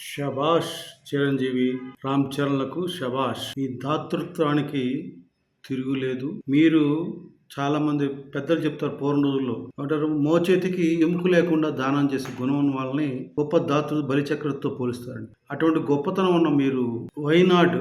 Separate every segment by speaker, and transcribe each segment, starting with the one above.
Speaker 1: శభాష్ చిరంజీవి రామ్ చరణ్లకు శబాష్ ఈ దాతృత్వానికి తిరుగులేదు. మీరు చాలామంది పెద్దలు చెప్తారు పూర్ణ రోజుల్లో. అంటారు మోచేతికి ఎముక లేకుండా దానం చేసే గుణం ఉన్న వాళ్ళని గొప్ప దాతృ బలిచక్రతో పోలుస్తారండి. అటువంటి గొప్పతనం ఉన్న మీరు వైనాడ్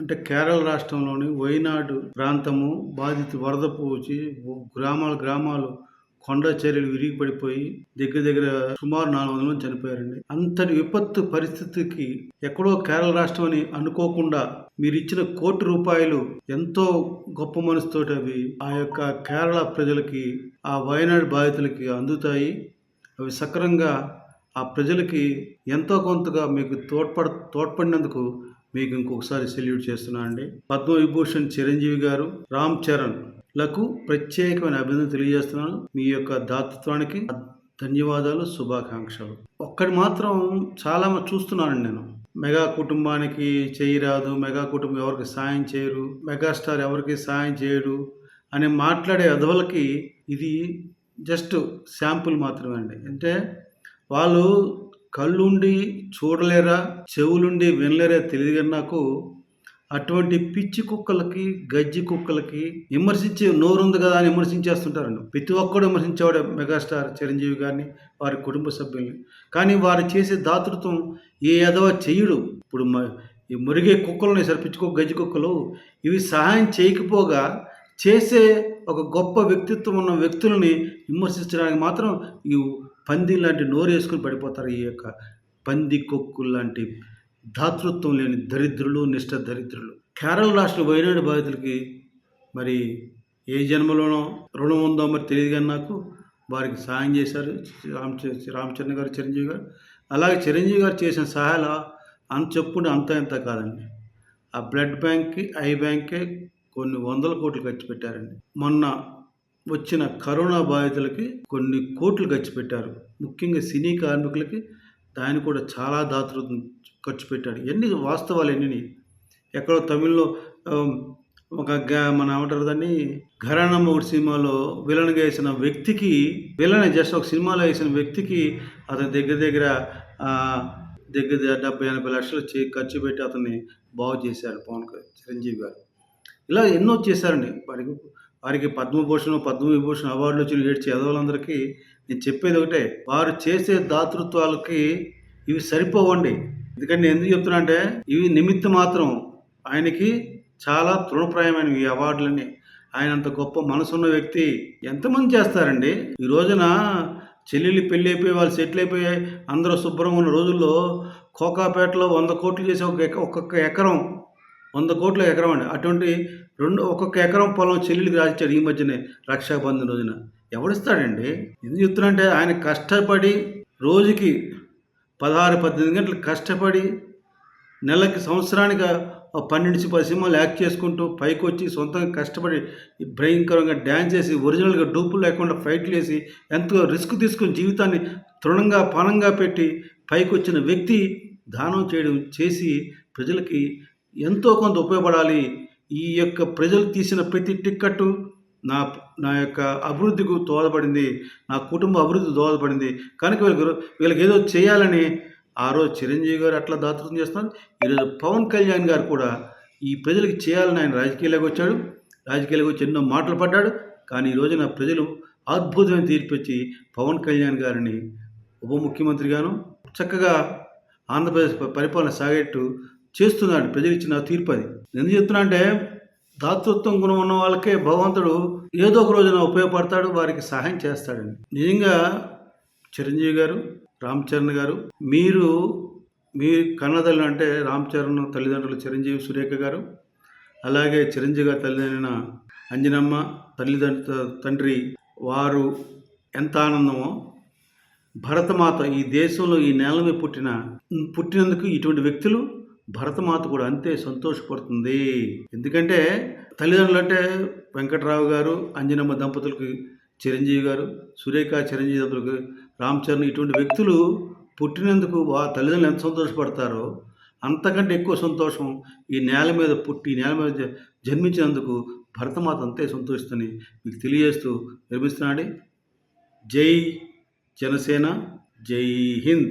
Speaker 1: అంటే కేరళ రాష్ట్రంలోని వైనాడు ప్రాంతము బాధిత వరద పోచి గ్రామాలు గ్రామాలు కొండ చర్యలు విరిగిపడిపోయి దగ్గర దగ్గర సుమారు నాలుగు వందల మంది చనిపోయారండి. అంతటి విపత్తు పరిస్థితికి ఎక్కడో కేరళ రాష్ట్రం అని అనుకోకుండా మీరు ఇచ్చిన కోటి రూపాయలు ఎంతో గొప్ప మనసుతోటి అవి ఆ యొక్క కేరళ ప్రజలకి ఆ వయనాడు బాధితులకి అందుతాయి. అవి సక్రంగా ఆ ప్రజలకి ఎంతో కొంతగా మీకు తోడ్పడ తోడ్పడినందుకు మీకు ఇంకొకసారి సెల్యూట్ చేస్తున్నా అండి పద్మవిభూషణ్ చిరంజీవి గారు రామ్ చరణ్. లకు ప్రత్యేకమైన అభినందన తెలియజేస్తున్నాను. మీ యొక్క దాతృత్వానికి ధన్యవాదాలు శుభాకాంక్షలు. ఒక్కటి మాత్రం చాలా చూస్తున్నాను చూస్తున్నానండి నేను. మెగా కుటుంబానికి చేయరాదు మెగా కుటుంబం ఎవరికి సాయం చేయరు మెగాస్టార్ ఎవరికి సాయం చేయడు అని మాట్లాడే అధవులకి ఇది జస్ట్ శాంపుల్ మాత్రమే అండి. అంటే వాళ్ళు కళ్ళుండి చూడలేరా చెవులుండి వినలేరా తెలియదు నాకు అటువంటి పిచ్చి కుక్కలకి గజ్జి కుక్కలకి విమర్శించే నోరుంది కదా అని విమర్శించేస్తుంటారండి. ప్రతి ఒక్కడు విమర్శించేవాడు మెగాస్టార్ చిరంజీవి గారిని వారి కుటుంబ సభ్యుల్ని. కానీ వారు చేసే దాతృత్వం ఏ ఎదవ చెయ్యడు. ఇప్పుడు మ ఈ మురిగే కుక్కలని సరిపించుకో గజ్జి కుక్కలు ఇవి సహాయం చేయకపోగా చేసే ఒక గొప్ప వ్యక్తిత్వం ఉన్న వ్యక్తులని విమర్శించడానికి మాత్రం ఈ పంది లాంటి నోరు వేసుకుని పడిపోతారు ఈ యొక్క పంది కొక్కులు లాంటి దాతృత్వం లేని దరిద్రులు నిష్ట దరిద్రులు. కేరళ రాష్ట్ర వైనాడు బాధితులకి మరి ఏ జన్మలోనో రుణం ఉందో మరి తెలియదు కానీ నాకు. వారికి సహాయం చేశారు రామ్ రామచరణ్ గారు చిరంజీవి గారు. అలాగే చిరంజీవి గారు చేసిన సహాయాలు అంత చెప్పుడు అంత ఇంత కాదండి. ఆ బ్లడ్ బ్యాంక్కి ఐ బ్యాంకే కొన్ని వందల కోట్లు ఖర్చు పెట్టారండి. మొన్న వచ్చిన కరోనా బాధితులకి కొన్ని కోట్లు ఖర్చు పెట్టారు. ముఖ్యంగా సినీ కార్మికులకి దాన్ని కూడా చాలా దాతృత్వం ఖర్చు పెట్టాడు. ఎన్ని వాస్తవాలు ఎన్ని ఎక్కడో తమిళ్ళో ఒక మన ఏమంటారు దాన్ని? ఘరానా మొగుడు సినిమాలో విలన్గా వేసిన వ్యక్తికి విలన్ జస్ట్ ఒక సినిమాలో వేసిన వ్యక్తికి అతని దగ్గర దగ్గర దగ్గర డెబ్బై ఎనభై లక్షలు చే ఖర్చు పెట్టి అతన్ని బాగు చేశారు పవన్ చిరంజీవి గారు. ఇలా ఎన్నో చేశారండి. వారికి వారికి పద్మభూషణ్ పద్మవిభూషణ్ అవార్డులు వచ్చి ఏడ్చే చదవాలందరికీ నేను చెప్పేది ఒకటే వారు చేసే దాతృత్వాలకి ఇవి సరిపోవండి. ఎందుకంటే నేను ఎందుకు చెప్తున్నా అంటే ఇవి నిమిత్త మాత్రం ఆయనకి చాలా తృణప్రాయమైన ఈ అవార్డులని ఆయన అంత గొప్ప మనసున్న వ్యక్తి ఎంతమంది చేస్తారండి? ఈ రోజున చెల్లెళ్ళు పెళ్ళి అయిపోయి వాళ్ళు సెటిల్ అయిపోయి అందరూ శుభ్రంగా ఉన్న రోజుల్లో కోకాపేటలో వంద కోట్లు చేసే ఒక ఒక్కొక్క ఎకరం వంద కోట్ల ఎకరం అండి. అటువంటి రెండు ఒక్కొక్క ఎకరం పొలం చెల్లెలికి రాసిచ్చాడు ఈ మధ్యనే రక్షాబంధన్ రోజున. ఎవడిస్తాడండి ఎందుకు చెప్తున్నా అంటే ఆయన కష్టపడి రోజుకి పదహారు పద్దెనిమిది గంటలు కష్టపడి నెలకి సంవత్సరానికి పన్నెండు పది సినిమాలు యాక్ట్ చేసుకుంటూ పైకి వచ్చి సొంతంగా కష్టపడి భయంకరంగా డ్యాన్స్ చేసి ఒరిజినల్గా డూపులు లేకుండా ఫైట్లు వేసి ఎంతో రిస్క్ తీసుకుని జీవితాన్ని తృణంగా పానంగా పెట్టి పైకి వచ్చిన వ్యక్తి దానం చేయడం చేసి ప్రజలకి ఎంతో కొంత ఉపయోగపడాలి. ఈ యొక్క ప్రజలు తీసిన ప్రతి టిక్కెట్టు నా నా యొక్క అభివృద్ధికి దోహదపడింది నా కుటుంబ అభివృద్ధి దోహదపడింది కనుక వీళ్ళకి వీళ్ళకి ఏదో చేయాలని ఆ రోజు చిరంజీవి గారు అట్లా దాతృత్వం చేస్తున్నారు. ఈరోజు పవన్ కళ్యాణ్ గారు కూడా ఈ ప్రజలకి చేయాలని ఆయన రాజకీయాలకు వచ్చాడు. రాజకీయాలకు వచ్చి ఎన్నో మాటలు పడ్డాడు. కానీ ఈ రోజున ప్రజలు అద్భుతమైన తీర్పిచ్చి పవన్ కళ్యాణ్ గారిని ఉప ముఖ్యమంత్రిగాను చక్కగా ఆంధ్రప్రదేశ్ పరిపాలన సాగేట్టు చేస్తున్నాడు. ప్రజలు ఇచ్చిన తీర్పు అది. ఎందుకు చెప్తున్నా అంటే దాతృత్వం గుణం ఉన్న వాళ్ళకే భగవంతుడు ఏదో ఒక రోజున ఉపయోగపడతాడు వారికి సహాయం చేస్తాడండి. నిజంగా చిరంజీవి గారు రామ్ చరణ్ గారు మీరు మీ కన్నతల్లి అంటే రామ్ చరణ్ తల్లిదండ్రులు చిరంజీవి సురేఖ గారు అలాగే చిరంజీవి గారి తల్లిదండ్రులైన అంజనమ్మ తల్లిదండ్రు తండ్రి వారు ఎంత ఆనందమో భరతమాత ఈ దేశంలో ఈ నేల మీద పుట్టిన పుట్టినందుకు ఇటువంటి వ్యక్తులు భరతమాత కూడా అంతే సంతోషపడుతుంది. ఎందుకంటే తల్లిదండ్రులు అంటే వెంకట్రావు గారు అంజనమ్మ దంపతులకు చిరంజీవి గారు సురేఖ చిరంజీవి దంపతులకు రామ్ చరణ్ ఇటువంటి వ్యక్తులు పుట్టినందుకు ఆ తల్లిదండ్రులు ఎంత సంతోషపడతారో అంతకంటే ఎక్కువ సంతోషం ఈ నేల మీద పుట్టి నేల మీద జన్మించినందుకు భరతమాత అంతే సంతోషిస్తని మీకు తెలియజేస్తూ నిర్మిస్తున్నాడు జై జనసేన జై హింద్.